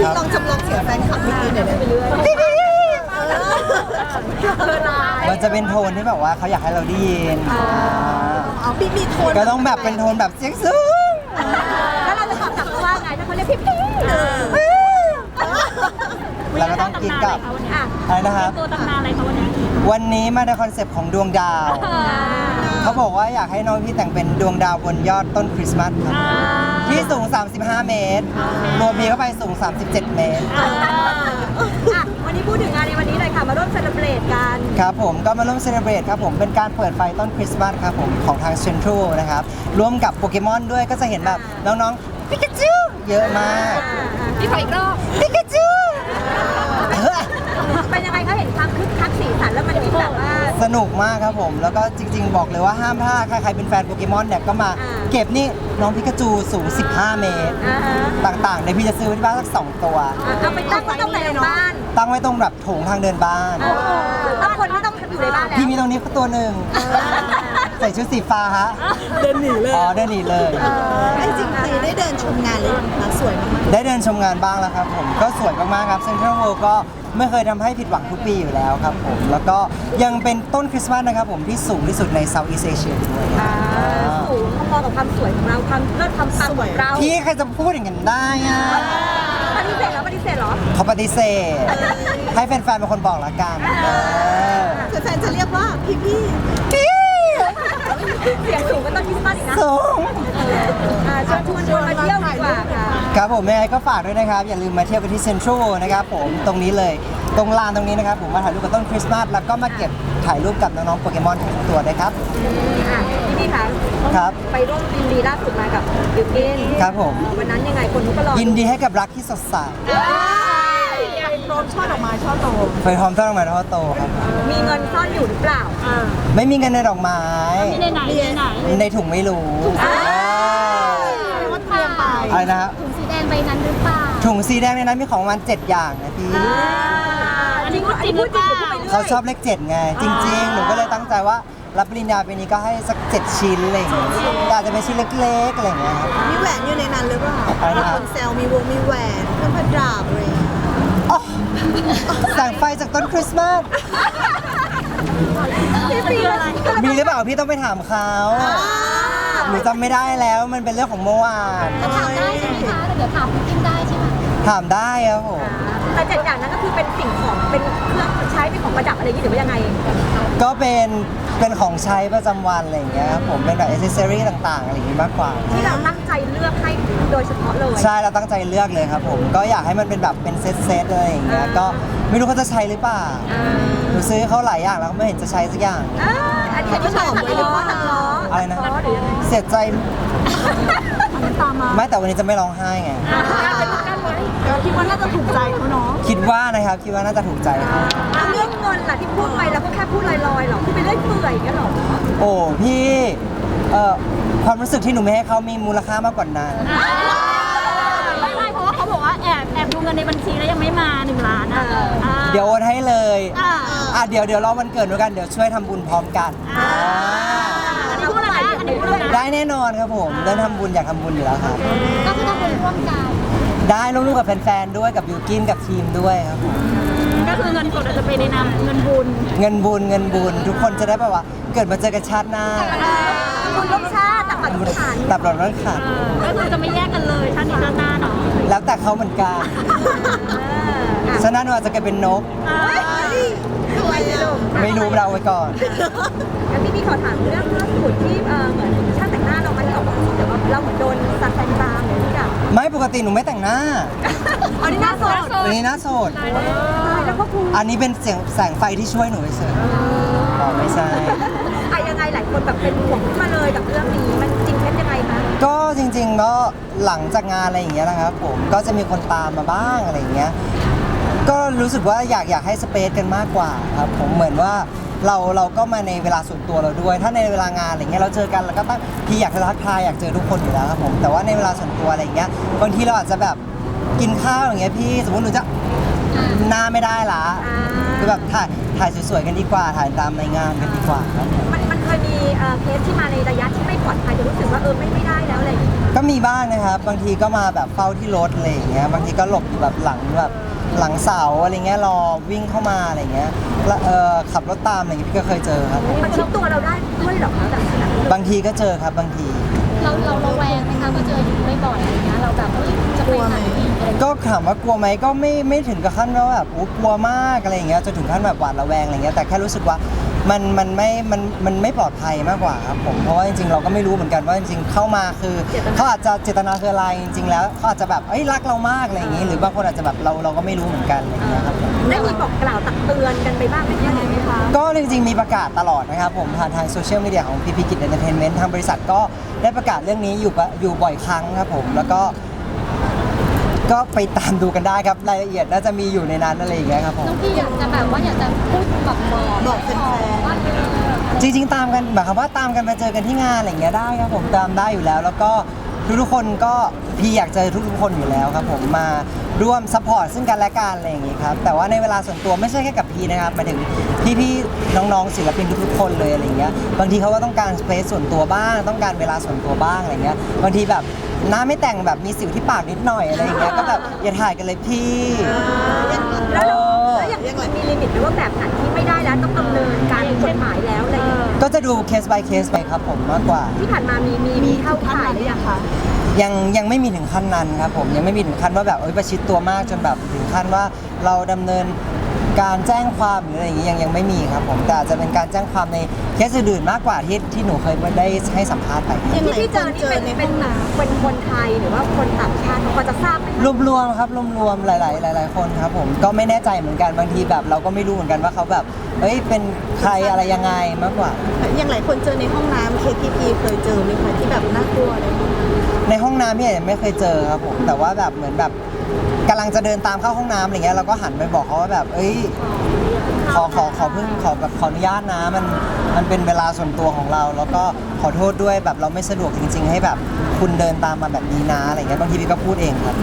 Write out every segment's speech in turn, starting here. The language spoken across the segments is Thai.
พี่ลองจำลองเสียงแฟนคลับพี่หน่อยได้ไหมเรื่อยเธอร้ายมันจะเป็นโทนที่แบบว่าเขาอยากให้เราได้ยินเอาพี่มีโทนก็ต้องแบบเป็นโทนแบบเสียงสูงแล้วเราจะตอบกลับเขาว่าไงถ้าเขาเรียกพี่พี่แล้วก็ต้องกินกับอะอะไรนะครับตัวตำนานอะไรเขาวันนี้วันนี้มาในคอนเซปต์ของดวงดาว เขาบอกว่าอยากให้น้องพี่แต่งเป็นดวงดาวบนยอดต้นคริสต์มาสครับ ที่สูง 35 เมตรรวมพีเข้าไปสูง 37 เมตรอะวันนี้พูดถึงงานในวันนี้เลยค่ะ มาร่วมเซเลบรตกัน ครับผมก็มาร่วมเซเลบรตครับผมเป็นการเปิดไฟต้นคริสต์มาสครับผมของทางเซ็นทรัลนะครับร่วมกับโปเกมอนด้วยก็จะเห็นแบบน้องๆปิกาจูเยอะมากพี่ขออีกรอบปิกาจู เป็นยังไงคะเห็นความคึกคักสีสันแล้วมันมีแบบว่า สนุกมากครับผม แล้วก็จริง ๆ บอกเลยว่าห้ามพลาดใครๆเป็นแฟนโปเกมอนเนี่ยก็มาอ่า เก็บนี่น้องปิกาจูสูง 15 เมตร อ่าฮะต่างๆเดี๋ยวพี่จะซื้อไว้ที่บ้านสักสองตัว อะเอาไปตั้งไว้ตรงไหนในบ้านตั้งไว้ตรงแบบโถงทางเดินบ้านต้องคนที่ต้องอยู่ในบ้านแล้วพี่มีตรงนี้ตัวหนึ่งใส่ชุดสีฟ้าฮะเดินหนีเลยอ๋อเดินหนีเลย จริงๆคือได้เดินชมงานเลยนะสวยมาก ได้เดินชมงานบ้างแล้วครับผมก็สวยมากๆครับเซ็นทรัลเวิลด์ก็ไม่เคยทำให้ผิดหวังทุกปีอยู่แล้วครับผมแล้วก็ยังเป็นต้นคริสต์มาสนะครับผมที่สูงที่สุดในเซาท์อีสเอเชียด้วยอ่าสูงพอๆกับความสวยของเราความเลิศความปังของเราพี่ใครจะพูดอย่างนั้นได้อะปฏิเสธแล้วปฏิเสธเหรอเขาปฏิเสธ ให้แฟนๆเป็นคนบอกละกันเออๆแฟนๆจะเรียกว่าพี่พี่ เสียงสูงก็ต้องคริสต์มาสอีกนะสูงอ่าชวนชวนชวนมาเที่ยวดีกว่าค่ะครับผมยังไงก็ฝากด้วยนะครับ อย่าลืมมาเที่ยวกันที่เซ็นทรัลนะครับผมตรงนี้เลยตรงลานตรงนี้นะครับผมมาถ่ายรูปกับต้นคริสต์มาสแล้วก็มาเก็บถ่ายรูปกับน้องๆโปเกมอนทุกตัวด้วยครับ อะพี่พี่คะครับ ไปร่วมยินดีล่าสุดมากับบิวกินครับผม วันนั้นยังไงคนทุกก็รอยินดีให้กับรักที่สดใสไปพร้อมช่อดอกไม้ช่อโตไปพร้อมต้นดอกไม้ทอดโตครับ มีเงินซ่อนอยู่หรือเปล่า ไม่มีเงินในดอกไม้ในไหนในไหนในถุงไม่รู้ว่าเตรียมไปอะไรนะฮะถุงสีแดงใบนั้นหรือเปล่าถุงสีแดงในนั้นมีของประมาณ7อย่างนะพี่ อันนี้พูดจริงหรือเปล่าเขาชอบเลขเจ็ดไง จริงๆ หนูก็เลยตั้งใจว่ารับปริญญาปีนี้ก็ให้สักเจ็ดชิ้นอะไรอย่างเงี้ยแต่อาจจะเป็นชิ้นเล็กๆอะไรอย่างเงี้ยครับ มีแหวนอยู่ในนั้นหรือเปล่าอะไรมีนะคนแซวมีวงมีแหวนเครื่องประดับอะไรอย่างเลยอ๋อแสงไฟจากต้นคริสต์มาส พี่ปีอะไรมีหรือเปล่าพี่ต้องไปถามเขาหนูจำไม่ได้แล้วมันเป็นเรื่องของเมื่อวานถามได้ใช่ไหมคะเดี๋ยวถามพี่กินได้ใช่ไหมถามได้ครับผมแต่เจ็ดอย่างนั้นก็คือเป็นสิ่งของเป็นเครื่องใช้เป็นของประดับอะไรอย่างนี้หรือว่ายังไง ก็เป็นเป็นของใช้ประจำวันอะไรอย่างเงี้ยครับผมเป็นแบบอิเซอรี่ต่างๆอะไรอย่างงี้มากกว่า ที่เราตั้งใจเลือกให้โดยเฉพาะเลย ใช่เราตั้งใจเลือกเลยครับผมก็อยากให้มันเป็นแบบเป็นเซตเซตๆอะไรอย่างเงี้ยก็ไม่รู้เขาจะใช้หรือเปล่าหนูซื้อให้เขาหลายอย่างแล้วเขาไม่เห็นจะใช้สักอย่าง อ่าอันนี้ก็ชอบเลยล้อตัดล้ออะไรนะ ตัดล้อหรือยังไงเสียใจตามมาไม่แต่วันนี้จะไม่ร้องไห้ไงการเป็นการไว้คิดว่าน่าจะถูกใจเขาเนาะคิดว่านะครับคิดว่าน่าจะถูกใจเขาเรื่อง เงินล่ะที่พูดไปแล้วก็แค่พูดลอยๆหรอพูดไปเรื่อยเปื่อยอย่างเงี้ยหรอโอ้พี่เอ่อความรู้สึกที่หนูไม่ให้เขามีมูลค่ามากกว่านั้นไม่ไม่เพราะว่าเขาบอกว่าแอบแอบดูเงินในบัญชีแล้วยังไม่มาหนึ่งล้านอะเดี๋ยวโอนให้เลยอ่าอะเดี๋ยวเดี๋ยวรอวันเกิดด้วยกันเดี๋ยวช่วยทำบุญพร้อมกันอ่าอันนี้พูดอะไรนะอันนี้พูดอะไรนะได้แน่นอนครับผมเดินทำบุญอยากทำบุญอยู่แล้วครับก็คือทำบุญร่วมกันได้ร่วมๆกับแฟนๆด้วยกับยูกินกับทีมด้วยครับผม ก็คือเงินสดอาจจะไปในนามเงินบุญเงินบุญเงินบุญ ทุกคนจะได้แบบว่า เกิดมาเจอกันชาติหน้าบุญร่วมชาติต่างประเทศตับหลอดร้อนขาดก็คือจะไม่แยกกันเลยชาตินี้ชาติหน้าเนาะแล้วแต่เขาเหมือนกันฉะนั้นว่าจะกลายเป็นนก สวยเลยลูกไม่รู้เราไว้ก่อน งั้นพี่พี่ขอถามเรื่องล่าสุดที่เออเหมือนช่างแต่งหน้าเรามาที่ออกมาแต่ว่าเราเหมือนโดนสัตว์แซงตา กติหนูไม่แต่งหน้า อันนี้หน้าสดวันนี้หน้าโสด ตายแล้วก็พูดอันนี้เป็นเสียงแสงไฟที่ช่วยหนูเฉยๆอ๋อไม่ใช่ อะยังไงหลายคนแบบเป็นห่วงขึ้นมาเลยกับเรื่องนี้ มันจริงเท็จยังไงคะก็จริงๆก็หลังจากงานอะไรอย่างเงี้ยนะครับผมก็จะมีคนตามมาบ้างอะไรอย่างเงี้ยก็รู้สึกว่าอยากอยากให้สเปซกันมากกว่าครับผมเหมือนว่า เราเราก็มาในเวลาส่วนตัวเราด้วย ถ้าในเวลางานอะไรเงี้ยเราเจอกันเราก็ตั้งพี่อยากจะทักทายอยากเจอทุกคนอยู่แล้วครับผมแต่ว่าในเวลาส่วนตัวอะไรอย่างเงี้ยบางทีเราอาจจะแบบกินข้าวอย่างเงี้ยพี่สมมติหนูจะหน้าไม่ได้ละอ่าคือแบบถ่ายถ่ายสวยๆกันดีกว่าถ่ายตามในงานกันดีกว่าครับผมมันมันเคยมีเอ่อเคสที่มาในระยะที่ไม่ปลอดภัยจะรู้สึกว่าเออไม่ไม่ได้แล้วอะไรอย่างเงี้ยก็มีบ้างนะครับ บางทีก็มาแบบเฝ้าที่รถอะไรอย่างเงี้ยบางทีก็หลบอยู่แบบหลังแบบ หลังเสาอะไรเงี้ยรอวิ่งเข้ามาอะไรเงี้ยแล้วเออขับรถตามอะไรเงี้ยพี่ก็เคยเจอครับ มันชิดตัวเราได้ด้วยเหรอคะแบบนั้นบางทีก็เจอครับบางที เราเราระแวงไหมคะว่าเจออยู่บ่อยๆอะไรเงี้ยเราแบบเฮ้ยจะไปไหนอะไรเงี้ยก็ถามว่ากลัวไหมก็ไม่ไม่ถึงกับขั้นว่าแบบอู้กลัวมากอะไรอย่างเงี้ยจนถึงขั้นแบบหวาดระแวงอะไรเงี้ยแต่แค่รู้สึกว่า มันมันไม่มันมันไม่ปลอดภัยมากกว่าครับผมเพราะว่าจริงๆ เราก็ไม่รู้เหมือนกันว่าจริงๆเข้ามาคือเขาอาจจะเจตนาคืออะไรจริง ๆ แล้วเขาอาจจะแบบเอ้ยรักเรามากอะไรอย่างงี้ หรือบางคนอาจจะแบบเราเราก็ไม่รู้เหมือนกันอะไรอย่างเงี้ยครับผม ได้มีบอกกล่าวตักเตือนกันไปบ้างไหมคะไหมคะ ก็จริงๆมีประกาศตลอดนะครับผมผ่านทางโซเชียลมีเดียของพีพีกิจเอนเตอร์เทนเมนต์ทางบริษัทก็ได้ประกาศเรื่องนี้อยู่ปะอยู่บ่อยครั้งครับผม แล้วก็ ก็ไปตามดูกันได้ครับรายละเอียดน่าจะมีอยู่ในนั้นอะไรอย่างเงี้ยครับผม น้องพี่อยากจะแบบว่าอยากจะพูดบอกบอกบอกแฟนๆ ว่าเออจริงๆตามกันแบบคำว่าตามกันไปเจอกันที่งานอะไรอย่างเงี้ยได้ครับผมตามได้อยู่แล้ว แล้วก็ทุกๆคนก็พี่อยากเจอทุกๆคนอยู่แล้วครับผมมาร่วมซัพพอร์ตซึ่งกันและกันอะไรอย่างงี้ครับแต่ว่าในเวลาส่วนตัวไม่ใช่แค่กับพี่นะครับหมายถึงพี่ๆน้องๆศิลปินทุกๆคนเลยอะไรอย่างเงี้ยบางทีเขาก็ต้องการสเปซส่วนตัวบ้าง ต้องการเวลาส่วนตัวบ้างอะไรเงี้ยบางทีแบบ หน้าไม่แต่งแบบมีสิวที่ปากนิดหน่อยอะไรอย่างเงี้ยก็แบบอย่าถ่ายกันเลยพี่ แล้วเราแล้วอย่างนี้มันมีลิมิตไหมว่าแบบไหนที่ไม่ได้แล้วต้องดำเนินการกฎหมายแล้วอะไรอย่างเงี้ยก็จะดูเคส by เคสไปครับผมมากกว่า ที่ผ่านมามีมีมีเข้าข่ายหรือยังคะยังยังไม่มีถึงขั้นนั้นครับผมยังไม่มีถึงขั้นว่าแบบเอ้ยประชิดตัวมากจนแบบถึงขั้นว่าเราดำเนิน การแจ้งความหรืออะไรอย่างงี้ยังยังไม่มีครับผมแต่อาจจะเป็นการแจ้งความในเคสอื่นๆมากกว่าที่ที่หนูเคยได้ให้สัมภาษณ์ไปครับยังที่ไงพี่คเจอนนี่เจอเป็นในเป็ห้นองน้เป็นคนไทยหรือว่าคนต่างชาติพอจะทราบไหมคะรวมๆครับรวมๆหลาย ๆ หลาย ๆ คนครับผมก็ไม่แน่ใจเหมือนกันบางทีแบบ เราก็ไม่รู้เหมือนกันว่าเขาแบบเอ้ยเป็นใครอะไรยังไงมากกว่าำอย่างหลายคนเจอในห้องน้ำ KTP เคยเจอไหมคะที่แบบน่ากลัวเลยในห้องน้ำพี่อาจจะไม่เคยเจอครับผมแต่ว่าแบบเหมือนแบบ กำลังจะเดินตามเข้าห้องน้ำอะไรเงี้ยเราก็หันไปบอกเขาว่าแบบเอ้ย ขอขอขอเพิ่งขอแบบขออนุญาตนะมันมันเป็นเวลาส่วนตัวของเรา แล้วก็ขอโทษด้วยแบบเราไม่สะดวกจริง ๆ ให้แบบคุณเดินตามมาแบบนี้นะอะไรเงี้ยบางทีพี่ก็พูดเองครับ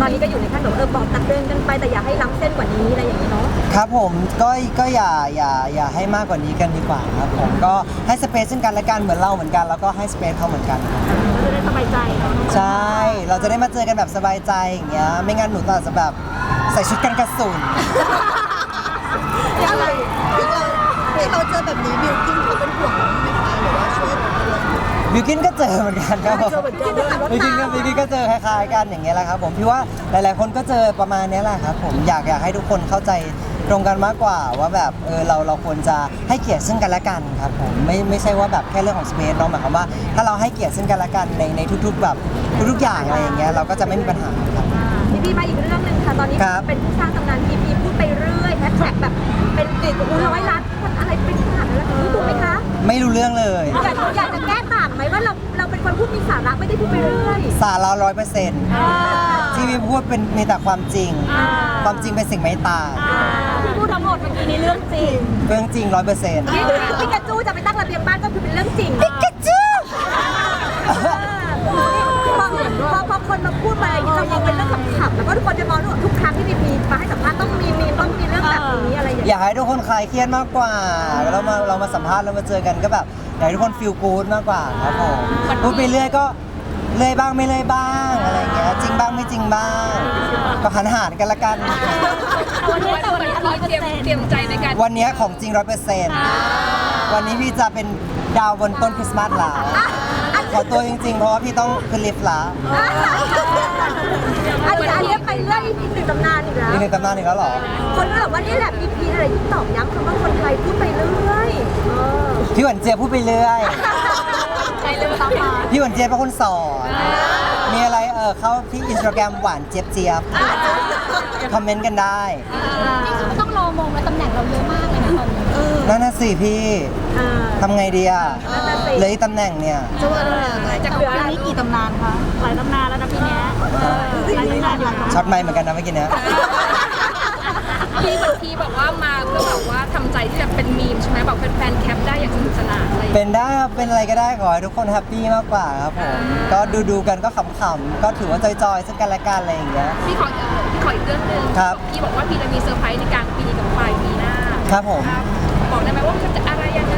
ตอนนี้ก็อยู่ในขั้นแบบเออบอกตักเตือนกันไปแต่อย่าให้ล้ำเส้นกว่านี้อะไรอย่างนี้เนาะครับผมก็ก็อย่าอย่าอย่าให้มากกว่านี้กันดีกว่าครับผมก็ให้สเปซซึ่งกันและกันเหมือนเราเหมือนกัน แล้วก็ให้สเปซเขาเหมือนกันครับจะ ได้สบายใจเนาะใช่ เราจะได้มาเจอกันแบบสบายใจอย่างเงี้ย ไม่งั้นหนูอาจจะแบบใส่ชุดกันกระสุนอย่างไรที่เราที่เราเจอแบบนี้บิวกิ้นเขาเป็นห่วงเราไหมคะหรือว่าช่วยเราตลอดบิวกินก็เจอเหมือนกันครับผมเจอเหมือนกันด้วยบิวกินก็บิวกินก็เจอคล้ายๆกันอย่างเงี้ยแหละครับผมพี่ว่าหลายๆคนก็เจอประมาณเนี้ยแหละครับผมอยากอยากให้ทุกคนเข้าใจ ตรงกันมากกว่าว่าแบบเออเราเราควรจะให้เกียรติซึ่งกันและกันครับผมไม่ไม่ใช่ว่าแบบแค่เรื่องของสเปซเนาะหมายความว่า ถ้าเราให้เกียรติซึ่งกันและกันในในทุก ๆ แบบทุกๆอย่างอะไรอย่างเงี้ยเราก็จะไม่มีปัญหาครับ พี่พี่มาอีกเรื่องหนึ่งค่ะ ตอนนี้ครับ เป็นผู้สร้างตำนานพีพีพูดไปเรื่อยแฮชแท็กแบบเป็นติดโอ้โหร้อยล้านคนอะไรเป็นขนาดนั้นแล้วรู้ถูกไหมคะไม่รู้เรื่องเลย อยากอยากจะแก้ต่างไหมว่าเราเราเป็นคน พูดมีสาระไม่ได้พูดไปเรื่อย สาระร้อยเปอร์เซ็นต์ที่พี่พูดเป็นมีแต่ความจริงความจริงเป็นสิ่งไม่ตายที่พูดทั้งหมดเมื่อกี้นี้เรื่องจริงเรื่องจริงร้อยเปอร์เซ็นต์นี่พิกาจูจะไปตั้งระเบียงบ้านก็คือเป็นเรื่องจริงปิกาจูพอพอพอคนมาพูดมาอะไรอย่างนี้เรามองเป็นเรื่องขำๆแล้วก็ทุกคนจะมองว่าทุกครั้งที่ อะไรอย่างอเงี้ยยากให้ทุกคนคลายเครียดมากกว่าเรามาเรามาสัมภาษณ์เรามาเจอกันก็แบบอยากให้ทุกคนฟีลกู๊ดมากกว่าครับผมพูดไปเรื่อยก็เรื่อยบ้างไม่เรื่อยบ้างอะไรอย่างเงี้ยจริงบ้างไม่จริงบ้าง ก็หันหารกันละกันวันนี้แต่วันนี้ร้อยเปอร์เซ็นต์เตรียมใจในการวันนี้ของจริงร้อยเปอร์เซ็นต์วันนี้พี่จะเป็นดาวบนต้นคริสต์มาสแล้วขอตัวจริงๆ เพราะว่าพี่ต้องขึ้นลิฟต์แล้ว อันนี้อันนี้ไปเรื่อยอีกหนึ่งตำนานอีกแล้ว นี่ในตำนานอีกแล้วเหรอ คนก็แบบว่านี่แหละพีพีอะไรที่ตอกย้ำคำว่าคนไทยพูดไปเรื่อยเออพี่หวันเจี๊ยบพูดไปเรื่อยใจเรื่องตามมาพี่หวันเจี๊ยบเป็นคนสอน มีอะไรเออเข้าที่อินสตาแกรมหวานเจี๊ยบเจี๊ยบคอมเมนต์กันได้นี่คือไม่ต้องรอมงแล้วตำแหน่งเราเยอะมากเลยนะตอนนี้นั่นน่ะสิพี่เออทำไงดีอะนั่นน่ะสิเหลยตำแหน่งเนี่ย จะว่าอะไรจากเดือนนี้กี่ตำนานคะหลายตำนานแล้วนะพี่เนี้ยหลายตำนานอยู่ ช็อตไม่เหมือนกันนะเมื่อกี้เนี้ยพี่บางทีบอกว่ามาเพื่อแบบว่าทำใจที่แบบเป็นมีมใช่ไหมแบบแฟนๆแคปได้อย่างสนุกสนานอะไรอย่างเงี้ยเป็นได้ครับ เป็นอะไรก็ได้ขอให้ทุกคนแฮปปี้มากกว่าครับผม ก็ดูดูๆกันก็ขำๆ ก็ถือว่าจอยๆซึ่งกันและกันอะไรอย่างเงี้ย พี่ขอพี่ขออีกเรื่องหนึ่งครับพี่บอกว่าพี่จะมีเซอร์ไพรส์ในกลางปีกับปลายปีหน้าครับผมครับบอกได้ไหมว่ามันจะอะไรยังไง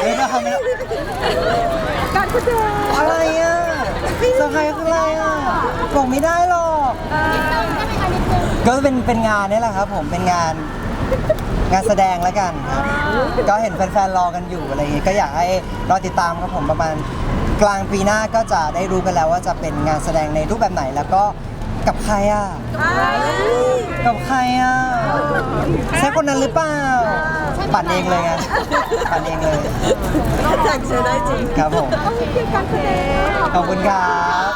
เฮ้ยเราทำไม่ได้การแสดงอะไรอะ เซอร์ไพรส์คืออะไรอะบอกไม่ได้หรอก ก็เป็นเป็นงานนี่แหละครับผมเป็นงานงานแสดงแล้วกันครับ ก็เห็นแฟนๆรอกันอยู่อะไรอย่างงี้ก็อยากให้รอติดตามครับผมประมาณกลางปีหน้าก็จะได้รู้กันแล้วว่าจะเป็นงานแสดงในรูปแบบไหน แล้วก็ กับใครอะ กับใครอะใช่คนนั้นหรือเปล่า ปั่นเองเลยไงปั่นเองเลยอยากเจอได้จริงครับผมต้องมีการแสดงขอบคุณครับ